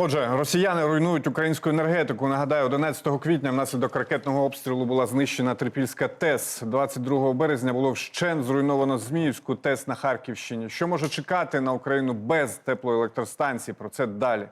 Отже, росіяни руйнують українську енергетику. Нагадаю, 11 квітня внаслідок ракетного обстрілу була знищена Трипільська ТЕС. 22 березня було вщен зруйновано Зміївську ТЕС на Харківщині. Що може чекати на Україну без теплоелектростанцій? Про це далі.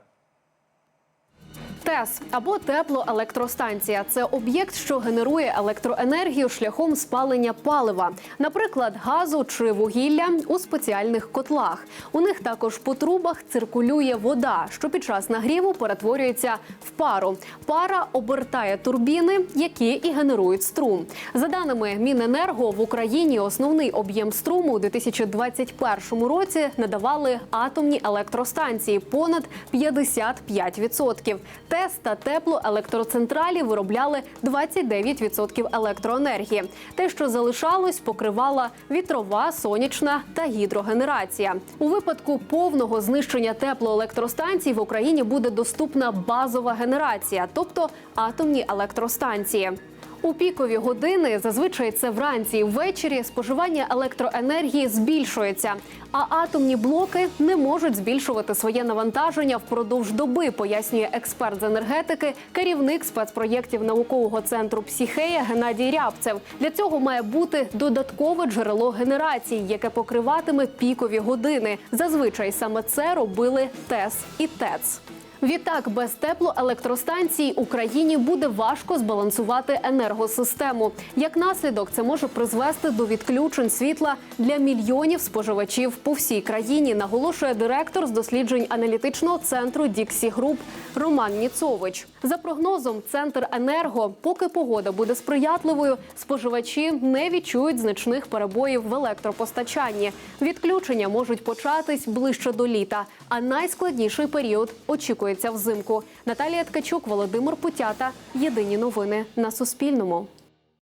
ТЕС або теплоелектростанція це об'єкт, що генерує електроенергію шляхом спалення палива, наприклад, газу чи вугілля у спеціальних котлах. У них також по трубах циркулює вода, що під час нагріву перетворюється в пару. Пара обертає турбіни, які і генерують струм. За даними Міненерго, в Україні основний об'єм струму у 2021 році надавали атомні електростанції понад 55%. ТЕС та теплоелектроцентралі виробляли 29% електроенергії. Те, що залишалось, покривала вітрова, сонячна та гідрогенерація. У випадку повного знищення теплоелектростанцій в Україні буде доступна базова генерація, тобто атомні електростанції. У пікові години, зазвичай це вранці ввечері, споживання електроенергії збільшується, а атомні блоки не можуть збільшувати своє навантаження впродовж доби, пояснює експерт з енергетики, керівник спецпроєктів наукового центру Псіхея Геннадій Рябцев. Для цього має бути додаткове джерело генерації, яке покриватиме пікові години. Зазвичай саме це робили ТЕС і ТЕЦ. Відтак, без теплоелектростанцій Україні буде важко збалансувати енергосистему. Як наслідок, це може призвести до відключень світла для мільйонів споживачів по всій країні, наголошує директор з досліджень аналітичного центру Діксі Груп Роман Ніцович. За прогнозом, центр енерго, поки погода буде сприятливою, споживачі не відчують значних перебоїв в електропостачанні. Відключення можуть початись ближче до літа, а найскладніший період очікується взимку. Наталія Ткачук, Володимир Путята. Єдині новини на Суспільному.